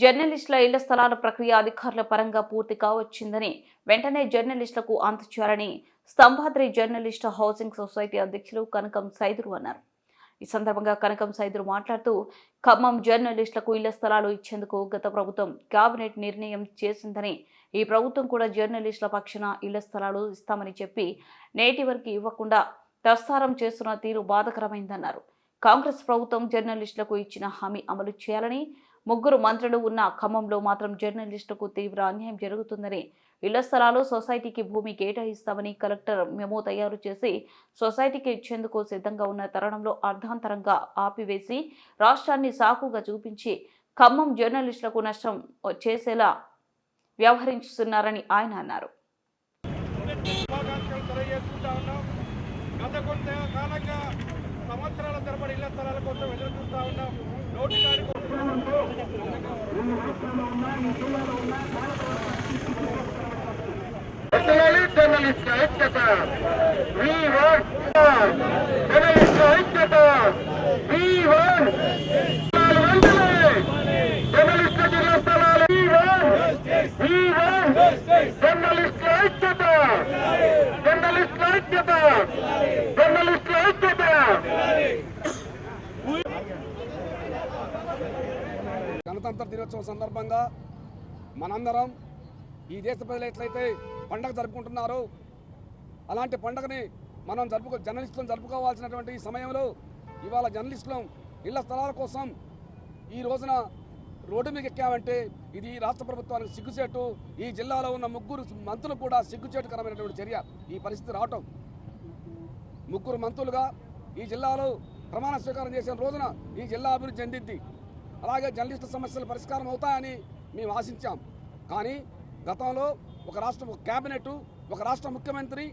జర్నలిస్టుల ఇళ్ళ స్థలాల ప్రక్రియ అధికారుల పరంగా పూర్తి కావచ్చిందని వెంటనే జర్నలిస్టులకు అందచేయాలని స్తంభాద్రి జర్నలిస్ట్ హౌసింగ్ సొసైటీ అధ్యక్షులు కనకం సైదురు అన్నారు. ఈ సందర్భంగా కనకం సైదురు మాట్లాడుతూ ఖమ్మం జర్నలిస్టులకు ఇళ్ళ స్థలాలు ఇచ్చేందుకు గత ప్రభుత్వం కేబినెట్ నిర్ణయం చేసిందని ఈ ప్రభుత్వం కూడా జర్నలిస్టుల పక్షాన ఇళ్ళ స్థలాలు ఇస్తామని చెప్పి నేటి వరకు ఇవ్వకుండా ప్రస్తారం చేస్తున్న తీరు బాధకరమైందన్నారు. కాంగ్రెస్ ప్రభుత్వం జర్నలిస్టులకు ఇచ్చిన హామీ అమలు చేయాలని ముగ్గురు మంత్రులు ఉన్న ఖమ్మంలో మాత్రం జర్నలిస్టులకు తీవ్ర అన్యాయం జరుగుతుందని ఇళ్ళ స్థలాలు సొసైటీకి భూమి కేటాయిస్తామని కలెక్టర్ మెమో తయారు చేసి సొసైటీకి ఇచ్చేందుకు సిద్ధంగా ఉన్న తరుణంలో అర్ధాంతరంగా ఆపివేసి రాష్ట్రాన్ని సాకుగా చూపించి ఖమ్మం జర్నలిస్టులకు నష్టం చేసేలా వ్యవహరిస్తున్నారని ఆయన అన్నారు. గత కొంత కాలంగా సంవత్సరాల తరబడి ఇళ్ళ స్థలాల కోసం ఎదురు చూస్తా ఉన్నాం. నోటి కాడి జర్నలిస్ట్ ఐక్యత. వి వన్. జర్నలిస్ట్ ఐక్యత. వి వన్. జర్నలిస్ట్ జిల్లా స్థలాలు. V one. V one. Journalist ఐక్యత. జర్నలిస్ట్ ఐక్యత జర్నలిస్ట్ ఐక్యత గణతంత్ర దినోత్సవం సందర్భంగా మనందరం ఈ దేశ ప్రజలు ఎట్లయితే పండగ జరుపుకుంటున్నారో అలాంటి పండగని మనం జరుపుకో జర్నలిస్టులను జరుపుకోవాల్సినటువంటి ఈ సమయంలో ఇవాళ జర్నలిస్టులం ఇళ్ళ స్థలాల కోసం ఈ రోజున రోడ్డు మీద ఎక్కామంటే ఇది రాష్ట్ర ప్రభుత్వానికి సిగ్గుచేటు. ఈ జిల్లాలో ఉన్న ముగ్గురు మంత్రులు కూడా సిగ్గుచేటుకరమైనటువంటి చర్య ఈ పరిస్థితి రావటం. ముగ్గురు మంత్రులుగా ఈ జిల్లాలో ప్రమాణ స్వీకారం చేసిన రోజున ఈ జిల్లా అభివృద్ధి చెందింది అలాగే జర్నలిస్టు సమస్యలు పరిష్కారం అవుతాయని మేము ఆశించాం. కానీ గతంలో ఒక రాష్ట్ర ఒక క్యాబినెట్ ఒక రాష్ట్ర ముఖ్యమంత్రి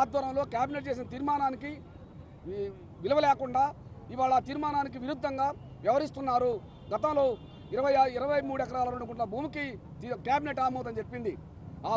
ఆధ్వర్యంలో క్యాబినెట్ చేసిన తీర్మానానికి విలువ లేకుండా ఇవాళ తీర్మానానికి విరుద్ధంగా వ్యవహరిస్తున్నారు. గతంలో ఇరవై ఇరవై మూడు ఎకరాల రెండు గుంటల భూమికి క్యాబినెట్ ఆమోదం చెప్పింది.